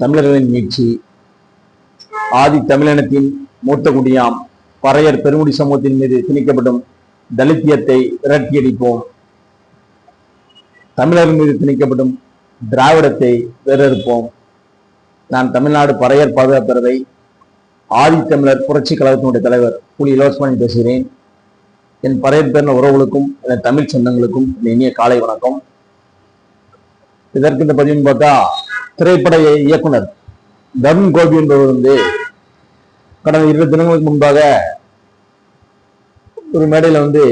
தமிழர்களின் மீட்சி ஆதி தமிழினத்தின் மூத்த குடியாம் பறையர் பெருமுடி சமூகத்தின் மீது திணிக்கப்படும் தலித்தியத்தை விரட்டியடிப்போம். தமிழர் மீது திணிக்கப்படும் திராவிடத்தை வேறறுப்போம். நான் தமிழ்நாடு பறையர் பாதுகாப்பறவை ஆதி தமிழர் புரட்சி கழகத்தினுடைய தலைவர் புலி இலவசமணி பேசுகிறேன். என் பறையர் பேர்ந்த உறவுகளுக்கும் என் தமிழ் சொந்தங்களுக்கும் இனிய காலை வணக்கம். இதற்கு இந்த பதிவுன்னு பார்த்தா திரைப்பட இயக்குனர் தருண் கோபி என்பவர் வந்து கடந்த இருபது தினங்களுக்கு முன்பாக ஒரு மேடையில் வந்து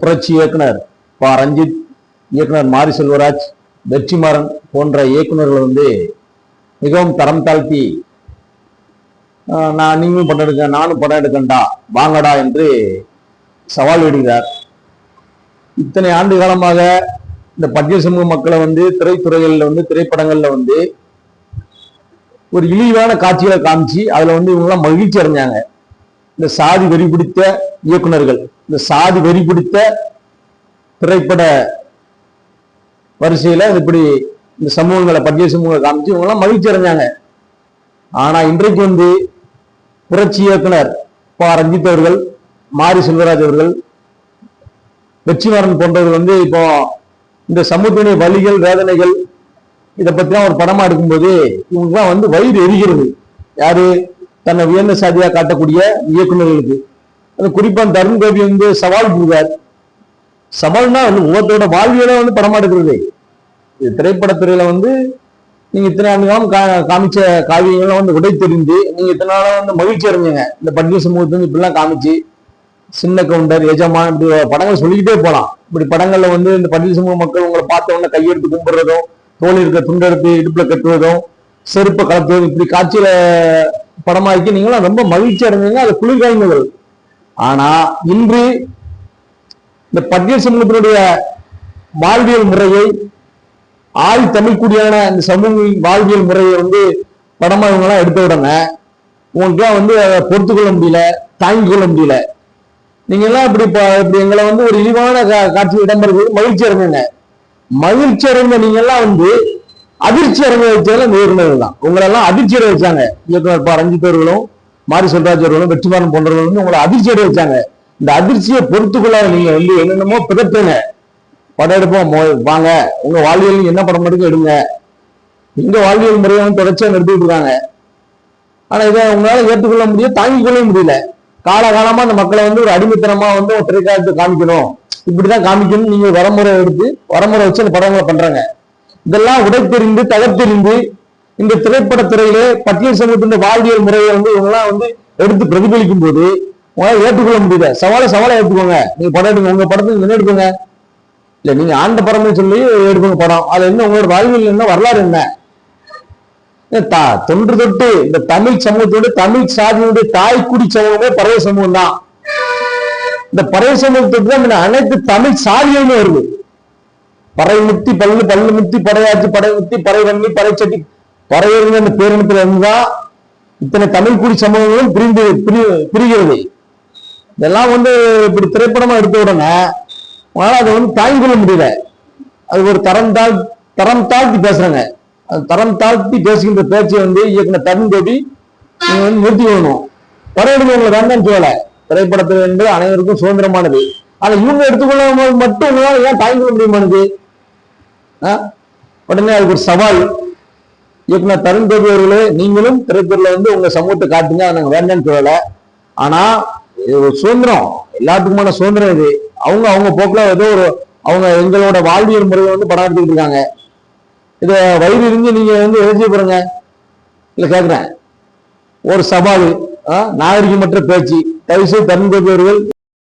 புரட்சி இயக்குனர் ப. ரஞ்சித் இயக்குனர் மாரி செல்வராஜ் வெற்றிமாறன் போன்ற இயக்குனர்கள் வந்து மிகவும் தரம் தாழ்த்தி நான் நீங்களும் படம் எடுக்க நானும் படம் எடுக்கண்டா வாங்கடா என்று சவால் விடுகிறார். இத்தனை ஆண்டு காலமாக இந்த பட்டியல் சமூக மக்களை வந்து திரைத்துறைகள்ல வந்து திரைப்படங்கள்ல வந்து ஒரு இழிவான காட்சிகளை காமிச்சு அதுல வந்து இவங்கெல்லாம் மகிழ்ச்சி அடைஞ்சாங்க. இந்த சாதி வெறி பிடித்த இயக்குனர்கள் இந்த சாதி வெறி பிடித்த திரைப்பட வரிசையில இப்படி இந்த சமூகங்களை பட்டியல் சமூகங்களை காமிச்சு இவங்கெல்லாம் மகிழ்ச்சி அடைஞ்சாங்க. ஆனா இன்றைக்கு வந்து புரட்சி இயக்குனர் பா. ரஞ்சித் அவர்கள் மாரி செல்வராஜ் அவர்கள் வெற்றிமாறன் போன்றவர்கள் வந்து இப்போ இந்த சமூகத்தினுடைய வலிகள் வேதனைகள் இதை பற்றிலாம் ஒரு படமா எடுக்கும்போது இவங்கெல்லாம் வந்து வயிறு எரிகிறது. யாரு? தன்னை உயர்ந்த சாதியா காட்டக்கூடிய இயக்குநர்களுக்கு. அது குறிப்பா தருண் கோபி வந்து சவால் கொடுத்தார் சவால்னா வந்து ஒவ்வொருத்தரோட வாழ்வியலை வந்து படமா எடுக்கிறது. இது திரைப்படத்துறையில வந்து நீங்க இத்தனை ஆண்டு காலம் கா- காமிச்ச காவியங்கள்லாம் வந்து உடை தெரிந்து நீங்க இத்தனை நாளும் வந்து மகிழ்ச்சி அடைஞ்சுங்க இந்த பட்டியல் சமூகத்தை வந்து இப்படிலாம் காமிச்சு சின்ன கவுண்டர் எஜமான் இப்படி படங்கள் சொல்லிக்கிட்டே போலாம். இப்படி படங்கள்ல வந்து இந்த பட்டியல் சமூக மக்கள் உங்களை பார்த்த உடனே கையெடுத்து கும்பிடுறதும் தோல் இருக்க துண்டெடுத்து இடுப்புல கட்டுவதும் செருப்பை கலத்துவதும் இப்படி காட்சியில படமாக்கி நீங்களும் ரொம்ப மகிழ்ச்சி அடைஞ்சீங்க அது குளிர்காய்ந்தவர்கள் ஆனா இன்று இந்த பட்டியல் சமூகத்தினுடைய வாழ்வியல் முறையை ஆள் தமிழ்குடியான இந்த சமூக வாழ்வியல் முறையை வந்து படமா இவங்கெல்லாம் எடுத்த உடனே உங்களுக்குலாம் வந்து அதை பொறுத்துக்கொள்ள முடியல தாங்கிக் கொள்ள முடியல. நீங்க எல்லாம் இப்படி இப்படி எங்களை வந்து ஒரு இழிவான கா- காட்சி இடம்பெறுவது மகிழ்ச்சி அடைஞ்சுங்க. மகிழ்ச்சி அடைந்த நீங்க எல்லாம் வந்து அதிர்ச்சி அடைஞ்ச வச்சதுல இந்த இயக்குநர்கள் தான். உங்களை எல்லாம் அதிர்ச்சி அடைய வச்சாங்க. இயக்குனர் பா ரஞ்சித் அவர்களும் மாரி செல்வராஜ் அவர்களும் வெற்றிமாறன் போன்றவர்கள் வந்து உங்களை அதிர்ச்சி அடைய வச்சாங்க. இந்த அதிர்ச்சியை பொறுத்துக்கொள்ள நீங்க வந்து என்னென்னமோ பிதற்றுங்க. படம் எடுப்போம் மோ- வாங்க. உங்க வாழ்வியல் என்ன படம் எடுக்க எடுங்க. எங்க வாழ்வியல் முறையை வந்து தொடர்ச்சியா நிறுத்திட்டு இருக்காங்க. ஆனா இதை உங்களால ஏற்றுக்கொள்ள முடியும் தாங்கிக் கொள்ள முடியல. காலகாலமா அந்த மக்களை வந்து ஒரு அடிமைத்தனமா வந்து ஒரு திரைக்காலத்தை காமிக்கணும். இப்படிதான் காமிக்கணும் நீங்க வரமுறை எடுத்து வரமுறை வச்சு அந்த படங்களை பண்றாங்க. இதெல்லாம் உடைத்தெறிந்து தகர்த்தெறிந்து இந்த திரைப்படத்துறையிலே பட்டியல் சமூகத்தின் வாழ்வியல் முறையை வந்து இவங்கெல்லாம் வந்து எடுத்து பிரதிபலிக்கும் போது உங்களால் ஏற்றுக்கொள்ள முடியல. சவாலை சவாலை ஏற்றுக்கோங்க. நீங்க படம் எடுங்க உங்க படத்துக்கு என்ன எடுக்குங்க இல்ல நீங்க ஆண்ட படம்னு சொல்லி எடுக்கணும் படம். அது என்ன உங்களோட வாழ்வியல் என்ன வரலாறு என்ன? தொன்று தொட்டு இந்த தமிழ் சமூகத்தோடு தமிழ் சாதியினுடைய தாய்க்குடி சமூகமே பறவை சமூகம் தான். இந்த பறவை சமூகத்தோடு தான் அனைத்து தமிழ் சாதியுமே வருது. பறை முத்தி பல்லு பல்லு முத்தி பறையாச்சு படை முத்தி பறை வன்னி பறைச்சட்டி பறையறிஞர் அந்த பேரினத்துல இருந்துதான் இத்தனை தமிழ் குடி சமூகங்களும் பிரிந்து பிரிகிறது. இதெல்லாம் வந்து இப்படி திரைப்படமா எடுத்த உடனே உங்களால அதை வந்து தாங்கிக் கொள்ள முடியல. அது ஒரு தரம் தாழ் தரம் தாழ்த்தி பேசுறாங்க. தரம் தாழ்த்தி பேசுகின்ற பேச்சை வந்து இயக்குனர் தருண் கோபி நீங்க வந்து நிறுத்தி வேணும் பறையெடுங்க உங்களை வேண்டாம்னு சொல்லல. திரைப்படத்தில் என்பது அனைவருக்கும் சுதந்திரமானது. அதை இவங்க எடுத்துக்கொள்ளும் மட்டும் உங்களால் ஏன் தாங்கிக் கொள்ள முடியுமானது ஆ? உடனே அதுக்கு ஒரு சவால். இயக்குனர் தருண் கோபி அவர்களே நீங்களும் திரைத்துறையில வந்து உங்க சமூகத்தை காட்டுங்க. அதை நாங்கள் வேண்டாம்னு சொல்லலை. ஆனா இது ஒரு சுதந்திரம். எல்லாத்துக்குமான சுதந்திரம் இது. அவங்க அவங்க போக்கில் ஏதோ ஒரு அவங்க எங்களோட வாழ்வியல் முறையை வந்து படம் எடுத்துக்கிட்டு இருக்காங்க. இதை வயிறு இருந்து நீங்கள் வந்து எழுதி செய்ய இல்லை கேட்குறேன் ஒரு சவால் ஆ, நாகரிகமற்ற பேச்சு தயவுசெய்து தருண்